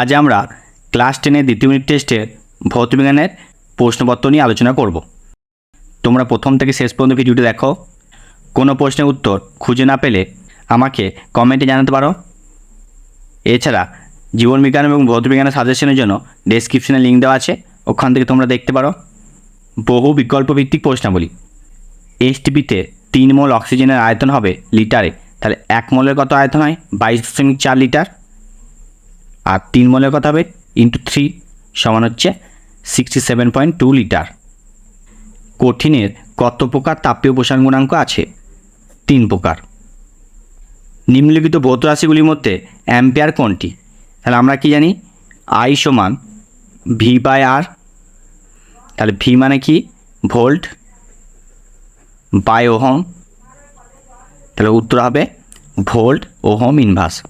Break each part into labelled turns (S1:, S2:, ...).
S1: আজ আমরা ক্লাস টেনের দ্বিতীয় মিনিট টেস্টের ভৌতবিজ্ঞানের প্রশ্নপত্র নিয়ে আলোচনা করব। তোমরা প্রথম থেকে শেষ পর্যন্ত ভিডিওটি দেখো। কোনো প্রশ্নের উত্তর খুঁজে না পেলে আমাকে কমেন্টে জানাতে পারো। এছাড়া জীবনবিজ্ঞান এবং ভৌতবিজ্ঞানের সাজেশনের জন্য ডেসক্রিপশনে লিঙ্ক দেওয়া আছে। ওখান থেকে তোমরা দেখতে পারো। বহু বিকল্প ভিত্তিক প্রশ্নাবলী এইচটিপিতে তিন মোল অক্সিজেনের আয়তন হবে লিটারে। তাহলে এক মোলের কত আয়তন হয়? বাইশ দশমিক চার লিটার। আর তিন মোলের কথা হবে ইন্টু থ্রি সমান হচ্ছে sixty seven point two litre কঠিনের কত প্রকার তাপীয় প্রসারণ গুণাঙ্ক আছে? তিন প্রকার। নিম্নলিখিত ভৌত রাশিগুলির মধ্যে অ্যাম্পিয়ার কোনটি? তাহলে আমরা কি জানি? আই সমান ভি বাই আর তাহলে ভি মানে কি? Volt by ohm. তাহলে উত্তর হবে ভোল্ট ওহম ইনভার্স।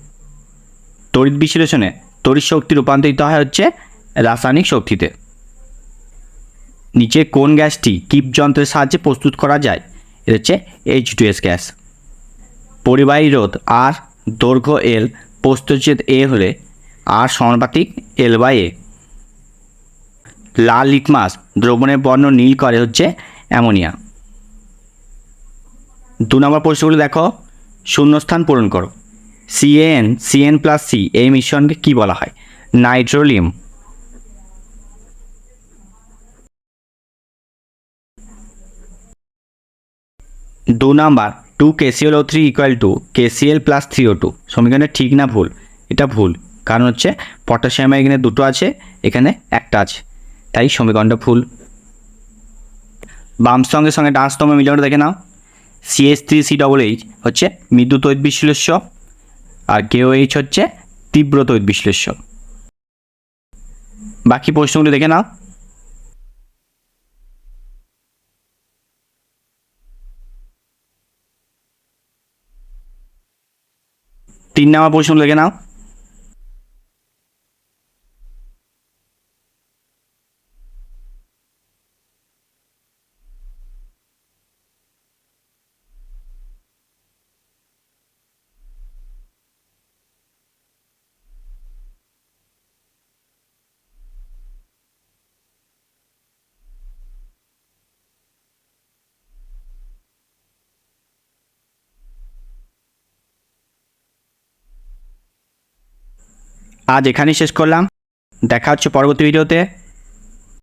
S1: তড়িৎ বিশ্লেষণে তড়িৎ শক্তি রূপান্তরিত হয় হচ্ছে রাসায়নিক শক্তিতে। নিচে কোন গ্যাসটি কিপ যন্ত্রের সাহায্যে প্রস্তুত করা যায়? এটা হচ্ছে এইচ টু এস গ্যাস। পরিবাহী রোধ আর দৈর্ঘ্য এল প্রস্তুচ্ছেদ এ হলে আর সমানুপাতিক L by A Lal litmus দ্রবণের বর্ণ নীল করে হচ্ছে অ্যামোনিয়া। দু নম্বর প্রশ্নগুলো দেখো। শূন্যস্থান পূরণ করো। সিএন সিএন প্লাস সি এই মিশ্রণকে কী বলা হয়? নাইট্রোলিয়াম দু number two KCl O three equal to KCl plus three O two সমীকরণে ঠিক না ভুল, এটা ভুল। কারণ হচ্ছে পটাশিয়াম এখানে দুটো আছে, এখানে একটা আছে। তাই সমীকরণটা ভুল। বাম সঙ্গে সঙ্গে ডান স্তম্ভ মিলনটা দেখে নাও। CS three C double H হচ্ছে মৃদু তৈত বিশ্লেষ্য। আর কেও এইচ হচ্ছে তীব্র তৈত বিশ্লেষক। বাকি প্রশ্নগুলো দেখে নাও। তিন নাম্বার প্রশ্ন দেখে নাও। আজ এখানেই শেষ করলাম। দেখা হচ্ছে পরবর্তী ভিডিওতে।